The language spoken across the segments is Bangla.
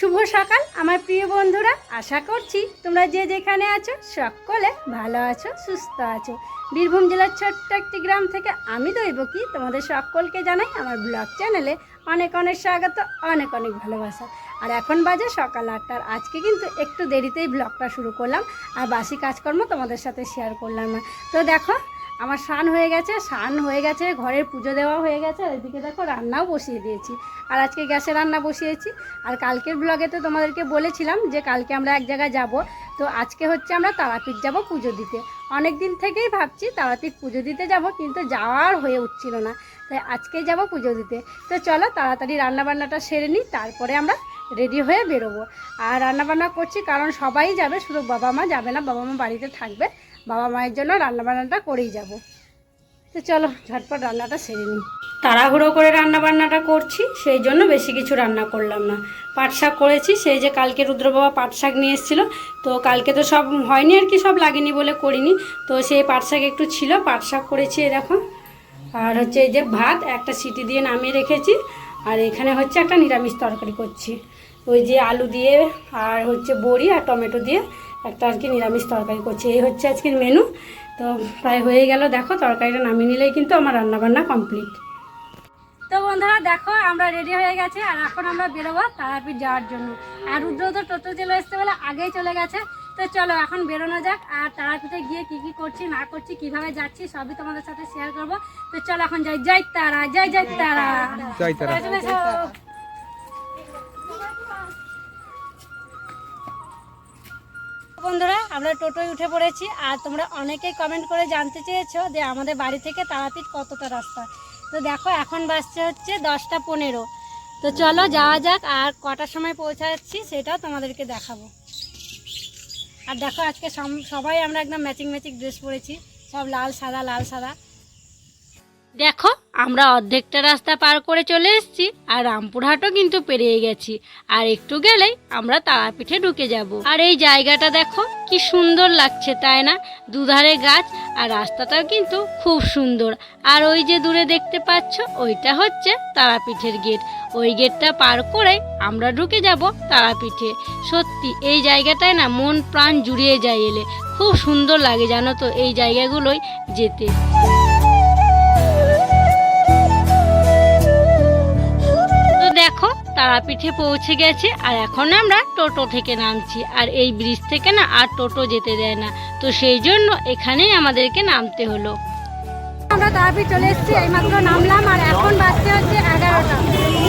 শুভ সকাল, আমার প্রিয় বন্ধুরা। আশা করছি তোমরা যে যেখানে আছো, সকলে ভালো আছো, সুস্থ আছো। বীরভূম জেলার ছোট্ট একটি গ্রাম থেকে আমি দৈবকী তোমাদের সকলকে জানাই আমার ব্লগ চ্যানেলে অনেক অনেক স্বাগত, অনেক অনেক ভালোবাসা। আর এখন বাজে সকাল আটটার। আজকে কিন্তু একটু দেরিতেই ব্লগটা শুরু করলাম, আর বাসি কাজকর্ম তোমাদের সাথে শেয়ার করলাম না। তো দেখো আমার স্নান হয়ে গেছে, স্নান হয়ে গেছে, ঘরের পুজো দেওয়া হয়ে গেছে, আর এদিকে দেখো রান্নাও বসিয়ে দিয়েছি। আর আজকে গ্যাসে রান্না বসিয়েছি। আর কালকের ব্লগে তো তোমাদেরকে বলেছিলাম যে কালকে আমরা এক জায়গায় যাব। তো আজকে হচ্ছে আমরা তারাপীঠ যাব পুজো দিতে। অনেক দিন থেকেই ভাবছি তারাপীঠ পুজো দিতে যাব, কিন্তু যাওয়ার হয়ে উঠছিল না। তাই আজকে যাব পুজো দিতে। তো চলো তাড়াতাড়ি রান্নাবান্নাটা সেরে নিই, তারপরে আমরা রেডি হয়ে বেরোবো। আর রান্নাবান্না করছি কারণ সবাই যাবে, শুধু বাবা মা যাবে না, বাবা মা বাড়িতে থাকবে। বাবা মায়ের জন্য রান্নাবান্নাটা করেই যাব। তো চলো, ঝটপট রান্নাটা সেরে নিই। তাড়াহুড়ো করে রান্না বান্নাটা করছি, সেই জন্য বেশি কিছু রান্না করলাম না। পাট শাক করেছি, সেই যে কালকে রুদ্র বাবা পাট শাক নিয়ে এসেছিল, তো কালকে তো সব হয়নি আর কি, সব লাগেনি বলে করিনি। তো সেই পাট শাক একটু ছিল, পাট শাক করেছি দেখো। আর হচ্ছে এই যে ভাত, একটা সিটি দিয়ে নামিয়ে রেখেছি, আর এখানে হচ্ছে একটা নিরামিষ তরকারি করছি। ওই যে আলু দিয়ে, আর হচ্ছে বড়ি আর টমেটো দিয়ে একটা আর কি নিরামিষ তরকারি করছি। এই হচ্ছে আজকের মেনু তো প্রায় হয়ে গেল। দেখো তরকারিটা নামিয়ে নিলেই কিন্তু আমার রান্নাবান্না কমপ্লিট তো বন্ধুরা দেখো আমরা রেডি হয়ে গেছে আর এখন আমরা বেরোবো তারাপীঠ যাওয়ার জন্য। আর রুদ্র তো টোটো চলে এসছে বলে আগেই চলে গেছে। তো চলো এখন বেরোনো যাক আর তারাপীঠে গিয়ে কি কি করছি না করছি কীভাবে যাচ্ছি সবই তোমাদের সাথে শেয়ার করব। তো চলো এখন যাই। যাই তারা যাই যাই তারা। বন্ধুরা, আমরা টোটোয় উঠে পড়েছি আর তোমরা অনেকেই কমেন্ট করে জানতে চেয়েছো যে আমাদের বাড়ি থেকে তারাপীঠ কতটা রাস্তা। তো দেখো, এখন বাসছে হচ্ছে দশটা পনেরো। তো চলো যাওয়া যাক আর কটার সময় পৌঁছাচ্ছি সেটাও তোমাদেরকে দেখাবো। আর দেখো, আজকে সবাই আমরা একদম ম্যাচিং ম্যাচিং ড্রেস পরেছি। সব লাল, সাদা লাল, সাদা। দেখো, আমরা অর্ধেকটা রাস্তা পার করে চলে এসেছি, আর রামপুরহাটও কিন্তু পেরিয়ে গেছি। আর একটু গেলেই আমরা তারাপীঠে ঢুকে যাব। আর এই জায়গাটা দেখো, কি সুন্দর লাগছে, তাই না? দুধারে গাছ, আর রাস্তাটাও কিন্তু খুব সুন্দর। আর ওই যে দূরে দেখতে পাচ্ছ, ওইটা হচ্ছে তারাপীঠের গেট। ওই গেটটা পার করে আমরা ঢুকে যাব তারাপীঠে। সত্যি, এই জায়গাটায় না মন প্রাণ জুড়িয়ে যায় এলে। খুব সুন্দর লাগে জানো তো, এই জায়গাগুলোই যেতে। তারাপীঠে পৌঁছে গেছে আর এখন আমরা টোটো থেকে নামছি। আর এই ব্রিজ থেকে না আর টোটো যেতে দেয় না। তো সেই জন্য এখানেই আমাদেরকে নামতে হলো। আমরা তারাপীঠ চলে এসেছি এইমাত্র নামলাম আর এখন বাজতে হচ্ছে এগারোটা।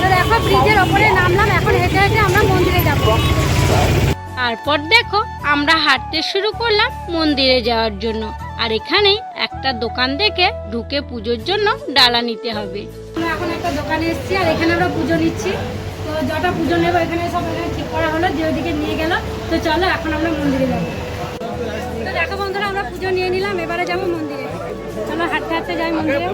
তো দেখো ব্রিজের ওপরে নামলাম এখন হেঁটে হেঁটে আমরা মন্দিরে যাব। তারপর দেখো আমরা হাঁটতে শুরু করলাম মন্দিরে যাওয়ার জন্য। আর এখানেই একটা দোকান দেখে ঢুকে পুজোর জন্য ডালা নিতে হবে। আমরা এখন একটা দোকানে এসেছি আর এখানে আমরা পুজো নিচ্ছি যটা পুজো নেব এখানে সব এখানে ঠিক করা হলো, যে ওইদিকে নিয়ে গেল। তো চলো, এখন আমরা মন্দিরে যাব। তো দেখো বন্ধুরা, আমরা পুজো নিয়ে নিলাম, এবারে যাব মন্দিরে। চলো, হাঁটতে হাঁটতে যাই মন্দিরে।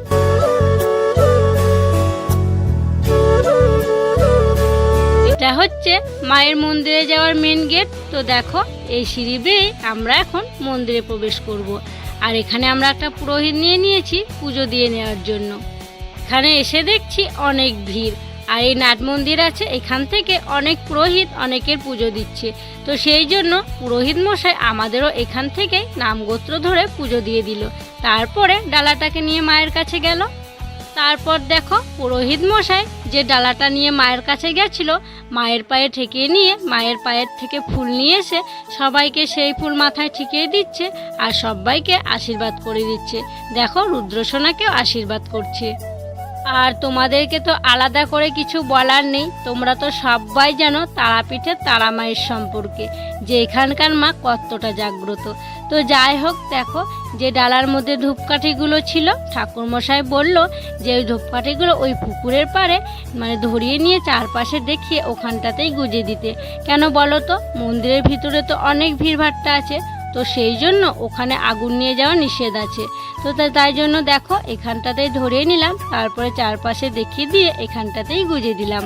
এটা হচ্ছে মায়ের মন্দিরে যাওয়ার মেন গেট তো দেখো, এই সিঁড়ি বেয়ে আমরা এখন মন্দিরে প্রবেশ করব। আর এখানে আমরা একটা পুরোহিত নিয়ে নিয়েছি পুজো দিয়ে নেওয়ার জন্য। এখানে এসে দেখছি অনেক ভিড়। আর এই নাট মন্দির আছে, এখান থেকে অনেক পুরোহিত অনেকের পুজো দিচ্ছে। তো সেই জন্য পুরোহিত মশাই আমাদেরও এখান থেকে নামগোত্র ধরে পুজো দিয়ে দিল। তারপরে ডালাটাকে নিয়ে মায়ের কাছে গেল। তারপর দেখো পুরোহিত মশাই যে ডালাটা নিয়ে মায়ের কাছে গেছিল, মায়ের পায়ে ঠেকিয়ে নিয়ে মায়ের পায়ের থেকে ফুল নিয়ে এসে সবাইকে সেই ফুল মাথায় ঠেকিয়ে দিচ্ছে আর সবাইকে আশীর্বাদ করে দিচ্ছে। দেখো রুদ্রসোনাকেও আশীর্বাদ করছে। আর তোমাদেরকে তো আলাদা করে কিছু বলার নেই। তোমরা তো সবাই জানো তারাপীঠের তারা মায়ের সম্পর্কে, যে এখানকার মা কতটা জাগ্রত। তো যাই হোক, দেখো, যে ডালার মধ্যে ধূপকাঠিগুলো ছিল, ঠাকুরমশাই বলল যে ওই ধূপকাঠিগুলো ওই পুকুরের পাড়ে মানে ধরিয়ে নিয়ে চারপাশে দেখিয়ে ওখানটাতেই গুজে দিতে। কেন বলো তো? মন্দিরের ভিতরে তো অনেক ভিড়ভাট্টা আছে। তো সেই জন্য ওখানে আগুন নিয়ে যাওয়া নিষেধ আছে। তো তাই জন্য দেখো, এখানটাতেই ধরিয়ে নিলাম, তারপরে চারপাশে দেখিয়ে দিয়ে এখানটাতেই গুজে দিলাম।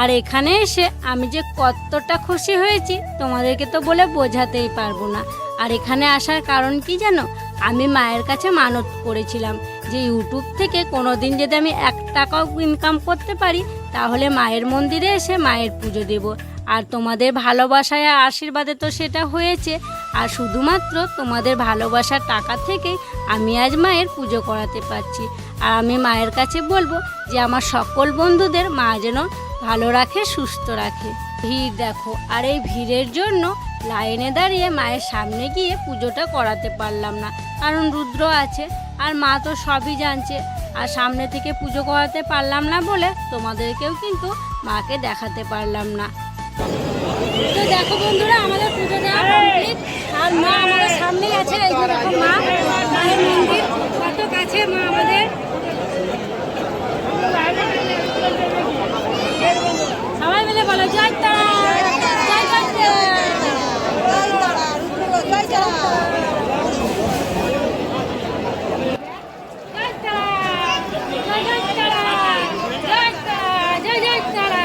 আর এখানে এসে আমি যে কতটা খুশি হয়েছি, তোমাদেরকে তো বলে বোঝাতেই পারব না। আর এখানে আসার কারণ কি জানো? আমি মায়ের কাছে মানত করেছিলাম যে ইউটিউব থেকে কোনো দিন যদি আমি এক টাকাও ইনকাম করতে পারি, তাহলে মায়ের মন্দিরে এসে মায়ের পুজো দেব। আর তোমাদের ভালোবাসায় আর আশীর্বাদে তো সেটা হয়েছে। আর শুধুমাত্র তোমাদের ভালোবাসার টাকা থেকেই আমি আজ মায়ের পুজো করাতে পারছি। আর আমি মায়ের কাছে বলব যে আমার সকল বন্ধুদের মা যেন ভালো রাখে সুস্থ রাখে। ভিড় দেখো আর এই ভিড়ের জন্য লাইনে দাঁড়িয়ে মায়ের সামনে গিয়ে পুজোটা করাতে পারলাম না। কারণ রুদ্র আছে আর মা তো সবই জানছে। আর সামনে থেকে পুজো করাতে পারলাম না বলে তোমাদেরকেও কিন্তু মাকে দেখাতে পারলাম না। তো দেখো বন্ধুরা আমাদের পুজো দেওয়া কমপ্লিট আর মা আমাদের সামনেই আছে এই যে দেখো মা মায়ের কত কাছে মা আমাদের সবাই মিলে বলো জয় তারা জয় জয় তারা। জয় তারা, জয় জয় তারা, জয় তারা, জয় জয় তারা।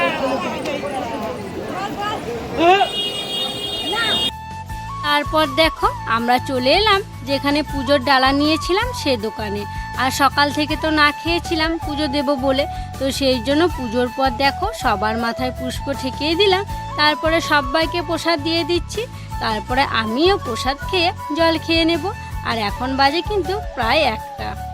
তারপর দেখো, আমরা চলে এলাম, যেখানে পুজোর ডালা নিয়েছিলাম সে দোকানে। আর সকাল থেকে তো না খেয়েছিলাম পুজো দেব বলে। তো সেই জন্য পুজোর পর দেখো, সবার মাথায় পুষ্প ঠেকিয়ে দিলাম। তারপরে সবাইকে প্রসাদ দিয়ে দিচ্ছি। তারপরে আমিও প্রসাদ খেয়ে জল খেয়ে নেব। আর এখন বাজে কিন্তু প্রায় একটা।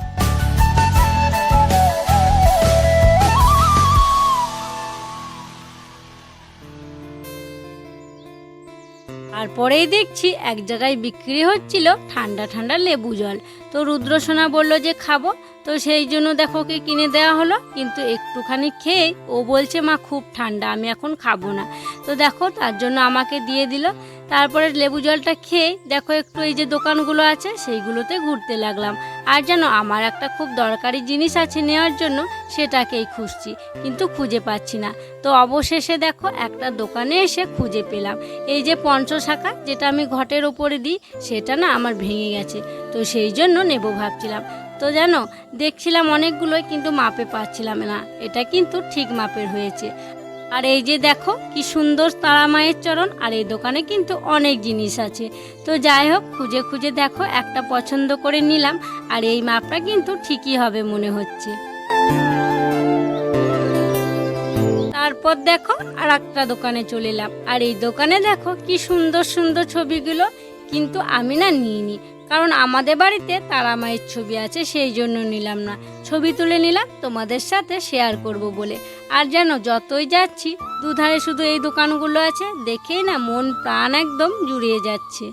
তারপরেই দেখছি এক জায়গায় বিক্রি হচ্ছিল ঠান্ডা ঠান্ডা লেবু জল। তো রুদ্রসোনা বলল যে খাব। তো সেই জন্য দেখো ওকে কিনে দেওয়া হলো। কিন্তু একটুখানি খেয়ে ও বলছে, মা, খুব ঠান্ডা, আমি এখন খাব না। তো দেখো তার জন্য আমাকে দিয়ে দিল। তারপরে লেবু জলটা খেয়ে দেখো একটু এই যে দোকানগুলো আছে, সেইগুলোতে ঘুরতে লাগলাম। আর যেন আমার একটা খুব দরকারি জিনিস আছে নেওয়ার জন্য, সেটাকেই খুঁজছি, কিন্তু খুঁজে পাচ্ছি না। তো অবশেষে দেখো একটা দোকানে এসে খুঁজে পেলাম। এই যে পঞ্চশাখা, যেটা আমি ঘটের ওপরে দিই, সেটা না আমার ভেঙে গেছে। তো সেই জন্য নেব ভাবছিলাম। তো জানো, দেখছিলাম অনেকগুলোই, কিন্তু মাপে পাচ্ছিলাম না। এটা কিন্তু ঠিক মাপের হয়েছে। আর এই যে দেখো, কি সুন্দর তারা মায়ের চরণ, আর এই দোকানে কিন্তু অনেক জিনিস আছে। তো যাই হোক, খুঁজে খুঁজে দেখো, একটা পছন্দ করে নিলাম, আর এই মাপটা কিন্তু ঠিকই হবে মনে হচ্ছে। তারপর দেখো আর একটা দোকানে চলে এলাম। আর এই দোকানে দেখো, কি সুন্দর সুন্দর ছবিগুলো, কিন্তু আমি না নিইনি। কারণ আমাদের বাড়িতে তারা মায়ের ছবি আছে, সেই জন্য নিলাম না। ছবি তুলে নিলাম, তোমাদের সাথে শেয়ার করব বলে। আর যেন যতই যাচ্ছি, দুধারে শুধু এই দোকানগুলো আছে, দেখেই না মন প্রাণ একদম জুড়িয়ে যাচ্ছে।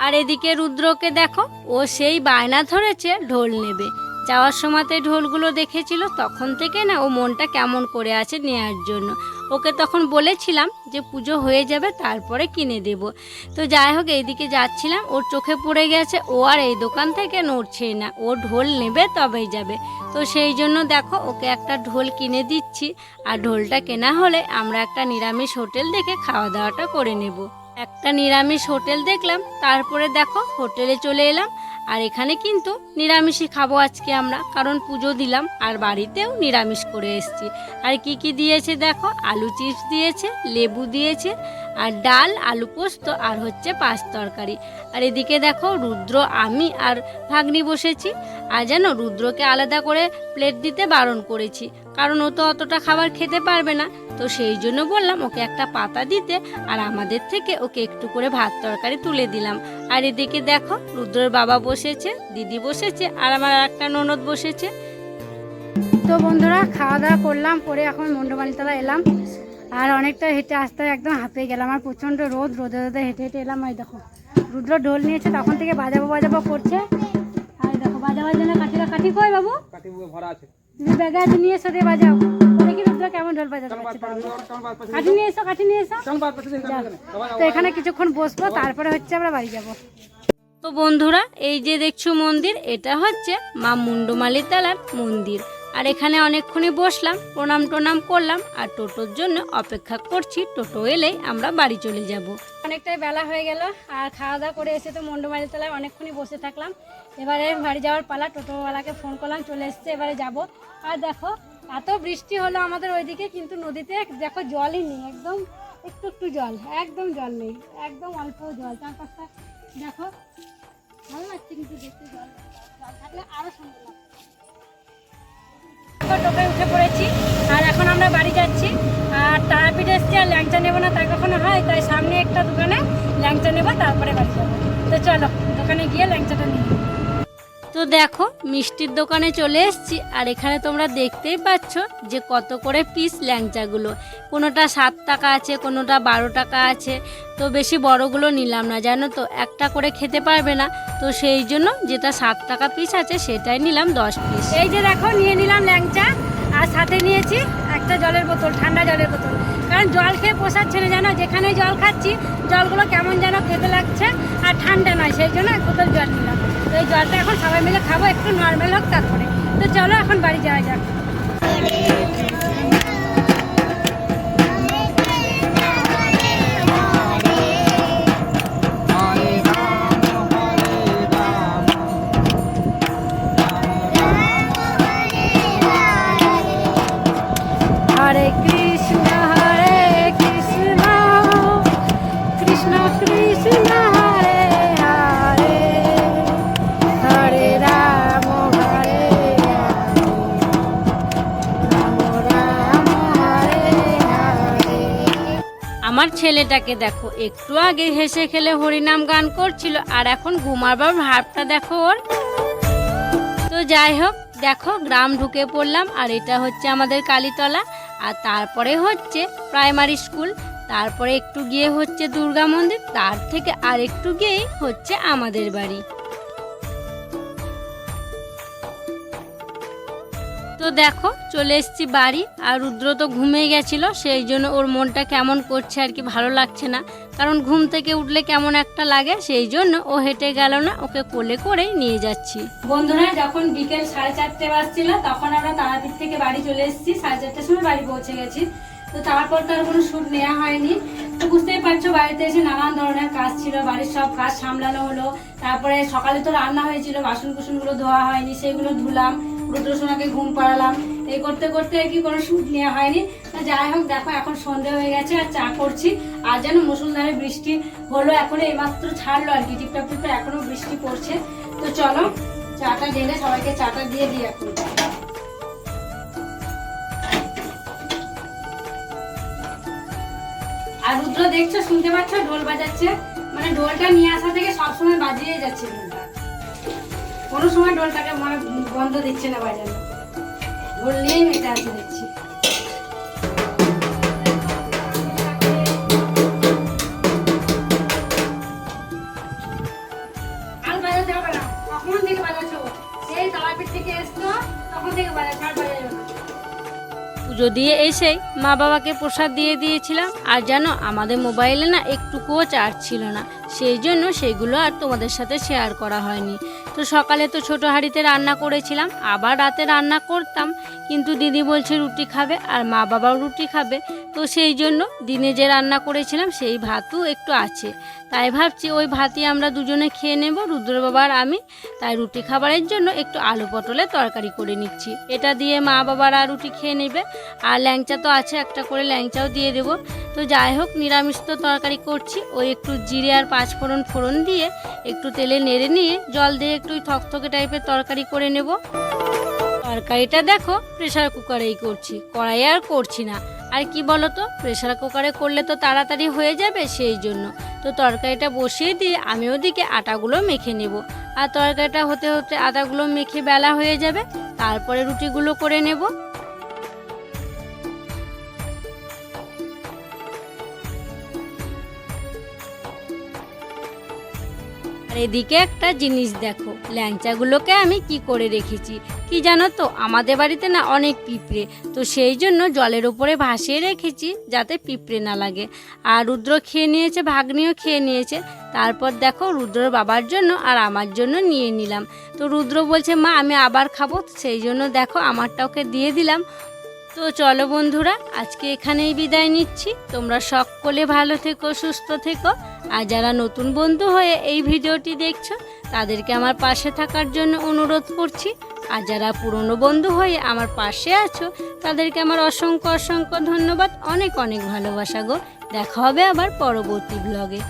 আর এদিকে রুদ্রকে দেখো, ও সেই বায়না ধরেছে ঢোল নেবে। যাওয়ার সময়তে ঢোলগুলো দেখেছিল, তখন থেকে না ও মনটা কেমন করে আছে নেওয়ার জন্য। ওকে তখন বলেছিলাম যে পুজো হয়ে যাবে, তারপরে কিনে দেব। তো যাই হোক, এইদিকে যাচ্ছিলাম, ওর চোখে পড়ে গেছে, ও আর এই দোকান থেকে নড়ছে না, ও ঢোল নেবে তবেই যাবে। তো সেই জন্য দেখো, ওকে একটা ঢোল কিনে দিচ্ছি, আর ঢোলটা কেনা হলে আমরা একটা নিরামিষ হোটেল দেখে খাওয়া দাওয়াটা করে নেব। একটা নিরামিষ হোটেল দেখলাম, তারপরে দেখো হোটেলে চলে এলাম, আর এখানে কিন্তু নিরামিষই খাব আজকে আমরা, কারণ পুজো দিলাম, আর বাড়িতেও নিরামিষ করে এসেছি। আর কি কি দিয়েছে দেখো? আলু চিপস দিয়েছে, লেবু দিয়েছে, আর ডাল, আলু পোস্ত, আর হচ্ছে পাঁচ তরকারি। আর এদিকে দেখো রুদ্র, আমি আর ভাগ্নি বসেছি, আর যেন রুদ্রকে আলাদা করে প্লেট দিতে বারণ করেছি, কারণ ও তো অতটা খাবার খেতে পারবে না। তো সেই জন্য বললাম ওকে একটা পাতা দিতে আর আমাদের থেকে ওকে একটু করে ভাত তরকারি তুলে দিলাম। আর এদিকে দেখো রুদ্রর বাবা বসেছে দিদি বসেছে আর আমার একটা ননদ বসেছে। তো বন্ধুরা খাওয়া দাওয়া করলাম পরে এখন মন্ডবাণীতলা এলাম। আর অনেকটা হেঁটে আসতে একদম হাঁপিয়ে গেলাম আর প্রচণ্ড রোদ রোদে রোদে হেঁটে হেঁটে এলাম ওই দেখো। রুদ্র ঢোল নিয়েছে তখন থেকে বাজাবো বাজাবো করছে। আর দেখো বাজাবার জন্য কাঠিটা কাঠি কই বাবু? কাঠি ভরা আছে। তুমি ব্যাগে নিয়ে এসো দিয়ে বাজাও। দেখি কেমন ঢোল বাজাতে পারছে কাঠি নিয়ে এসো কাঠি নিয়ে এসো। তো এখানে কিছুক্ষণ বসবো তারপরে হচ্ছে আমরা বাড়ি যাব। তো বন্ধুরা এই যে দেখছ মন্দির এটা হচ্ছে মা মুন্ডমালি তালার মন্দির। আর এখানে অনেকক্ষণই বসলাম প্রণাম টনাম করলাম আর টোটোর জন্য অপেক্ষা করছি টোটো এলেই আমরা বাড়ি চলে যাব। অনেকটাই বেলা হয়ে গেল আর খাওয়া দাওয়া করে এসে তো মুন্ডমালি তলায় অনেকক্ষণই বসে থাকলাম। এবারে বাড়ি যাওয়ার পালা টোটোওয়ালাকে ফোন করলাম চলে এসছে এবারে যাব। আর দেখো এত বৃষ্টি হলো আমাদের ওইদিকে, কিন্তু নদীতে দেখো জলই নেই, একদম একটু একটু জল, একদম জল নেই, একদম অল্প জল। চারপাশটা দেখো, ভালো লাগছে কিন্তু দেখতে জল জল থাকলে আরও সুন্দর লাগছে। টোটোয় উঠে পড়েছি, আর এখন আমরা বাড়ি যাচ্ছি। আর তারাপীঠ এসছি, আর ল্যাংচা নেব না তাই কখনো হয়, তাই সামনে একটা দোকানে ল্যাংচা নেব, তারপরে বাড়ি যাব। তো চলো, দোকানে গিয়ে ল্যাংচাটা নিয়ে। তো দেখো, মিষ্টির দোকানে চলে এসেছি আর এখানে তোমরা দেখতেই পাচ্ছ যে কত করে পিস ল্যাংচাগুলো। কোনোটা সাত টাকা আছে, কোনোটা বারো টাকা আছে। তো বেশি বড়গুলো নিলাম না, জানো তো? একটা করে খেতে পারবে না। তো সেই জন্য যেটা সাত টাকা পিস আছে, সেটাই নিলাম দশ পিস এই যে দেখো, নিয়ে নিলাম ল্যাংচা। আর সাথে নিয়েছি একটা জলের বোতল, ঠান্ডা জলের বোতল। কারণ জল খেয়ে পোষাচ্ছে না, জানো? যেখানে জল খাচ্ছি, জলগুলো কেমন যেন খেতে লাগছে। আর ঠান্ডা নয়, সেই জন্য এক বোতল জল নিলাম। তো এই জলটা এখন সবাই মিলে খাব, একটু নর্মাল হোক, তারপরে। তো চলো এখন বাড়ি যাওয়া যাক। ছেলেটাকে দেখো, একটু আগে হেসে খেলে হরিনাম গান করছিল, আর এখন ঘুমাবার ভাবটা দেখো ওর। তো যাই হোক, দেখো, গ্রাম ঢুকে পড়লাম, আর এটা হচ্ছে আমাদের কালীতলা, আর তারপরে হচ্ছে প্রাইমারি স্কুল, তারপরে একটু গিয়ে হচ্ছে দুর্গা মন্দির, তার থেকে আর একটু গিয়েই হচ্ছে আমাদের বাড়ি। তো দেখো, চলে এসেছি বাড়ি, আর রুদ্র তো ঘুমিয়ে গেছিল, সেই জন্য ওর মনটা কেমন করছে আর কি ভালো লাগছে না। কারণ ঘুম থেকে উঠলে কেমন একটা লাগে, সেই জন্য ও হেঁটে গেল না, ওকে কোলে করেই নিয়ে যাচ্ছি। বন্ধুরা, যখন বিকেল সাড়ে চারটে বাজছিল, তখন আমরা তারাপীঠ থেকে বাড়ি চলে এসেছি, সাড়ে চারটের সময় বাড়ি পৌঁছে গেছি। তো তারপর তার কোনো শ্যুট নেওয়া হয়নি। তো বুঝতেই পারছ, বাড়িতে এসে নানান ধরনের কাজ ছিল, বাড়ির সব কাজ সামলানো হলো। তারপরে সকালে তো রান্না হয়েছিল বাসন কুসনগুলো ধোয়া হয়নি, সেগুলো ধুলাম। রুদ্রসোনাকে ঘুম পাড়ালাম। এই করতে করতে কি কোনো শ্যুট নেওয়া হয়নি। যাই হোক, দেখো, এখন সন্ধে হয়ে গেছে, আর চা করছি। আর যেন মুসুলধারে বৃষ্টি হলো, এখন এইমাত্র ছাড়লো আর কি, টিপটাপ টিপে এখনও বৃষ্টি পড়ছে। তো চলো, চাটা ঢেলে সবাইকে চাটা দিয়ে দিই এখন। আর রুদ্র দেখছ, শুনতে পাচ্ছ? ঢোল বাজাচ্ছে। মানে ঢোলটা নিয়ে আসা থেকে সবসময় বাজিয়ে যাচ্ছে। কোনো সময় ডোলটাকে মানে বন্ধ দিচ্ছে না বাজানো ঢোল নিয়েই মেতে দিচ্ছে পুজো এসে মা বাবাকে প্রসাদ দিয়ে দিয়েছিলাম। আর জানো আমাদের মোবাইলে না একটুকুও চার্জ ছিল না, সেই জন্য সেগুলো আর তোমাদের সাথে শেয়ার করা হয়নি। তো সকালে তো ছোটো হাঁড়িতে রান্না করেছিলাম, আবার রাতে রান্না করতাম, কিন্তু দিদি বলছে রুটি খাবে আর মা বাবাও রুটি খাবে তো সেই জন্য দিনে যে রান্না করেছিলাম সেই ভাতও একটু আছে। তাই ভাবছি ওই ভাতই আমরা দুজনে খেয়ে নেব, রুদ্র বাবা আর আমি। তাই রুটি খাবারের জন্য একটু আলু পটলের তরকারি করে নিচ্ছি। এটা দিয়ে মা বাবারা রুটি খেয়ে নেবে। আর ল্যাংচা তো আছে, একটা করে ল্যাংচাও দিয়ে দেব। তো যাই হোক, নিরামিষ তো তরকারি করছি। ওই একটু জিরে আর পাঁচ ফোড়ন ফোড়ন দিয়ে একটু তেলে নেড়ে নিয়ে জল দিয়ে একটু থকথকে টাইপের তরকারি করে নেব। তরকারিটা দেখো প্রেশার কুকারেই করছি কড়াই আর করছি না। আর কি বলো তো প্রেশার কুকারে করলে তো তাড়াতাড়ি হয়ে যাবে সেই জন্য। তো তরকারিটা বসিয়ে দিয়ে আমি ওদিকে আটাগুলো মেখে নেব। আর তরকারিটা হতে হতে আটাগুলো মেখে বেলা হয়ে যাবে, তারপরে রুটিগুলো করে নেব। আর এদিকে একটা জিনিস দেখো, ল্যাংচাগুলোকে আমি কি করে রেখেছি? কি জানো তো, আমাদের বাড়িতে না অনেক পিঁপড়ে, তো সেই জন্য জলের ওপরে ভাসিয়ে রেখেছি যাতে পিঁপড়ে না লাগে। আর রুদ্র খেয়ে নিয়েছে, ভাগ্নিও খেয়ে নিয়েছে। তারপর দেখো রুদ্রর বাবার জন্য আর আমার জন্য নিয়ে নিলাম। তো রুদ্র বলছে, মা, আমি আবার খাব। সেই জন্য দেখো আমারটা ওকে দিয়ে দিলাম। তো চলো বন্ধুরা, আজকে এখানেই বিদায় নিচ্ছি। তোমরা সকলে ভালো থেকো, সুস্থ থেকো। আর যারা নতুন বন্ধু হয়ে এই ভিডিওটি দেখছ, তাদেরকে আমার পাশে থাকার জন্য অনুরোধ করছি। আর যারা পুরনো বন্ধু হয়ে আমার পাশে আছো, তাদেরকে আমার অসংখ্য অসংখ্য ধন্যবাদ। অনেক অনেক ভালোবাসা গো। দেখা হবে আবার পরবর্তী ব্লগে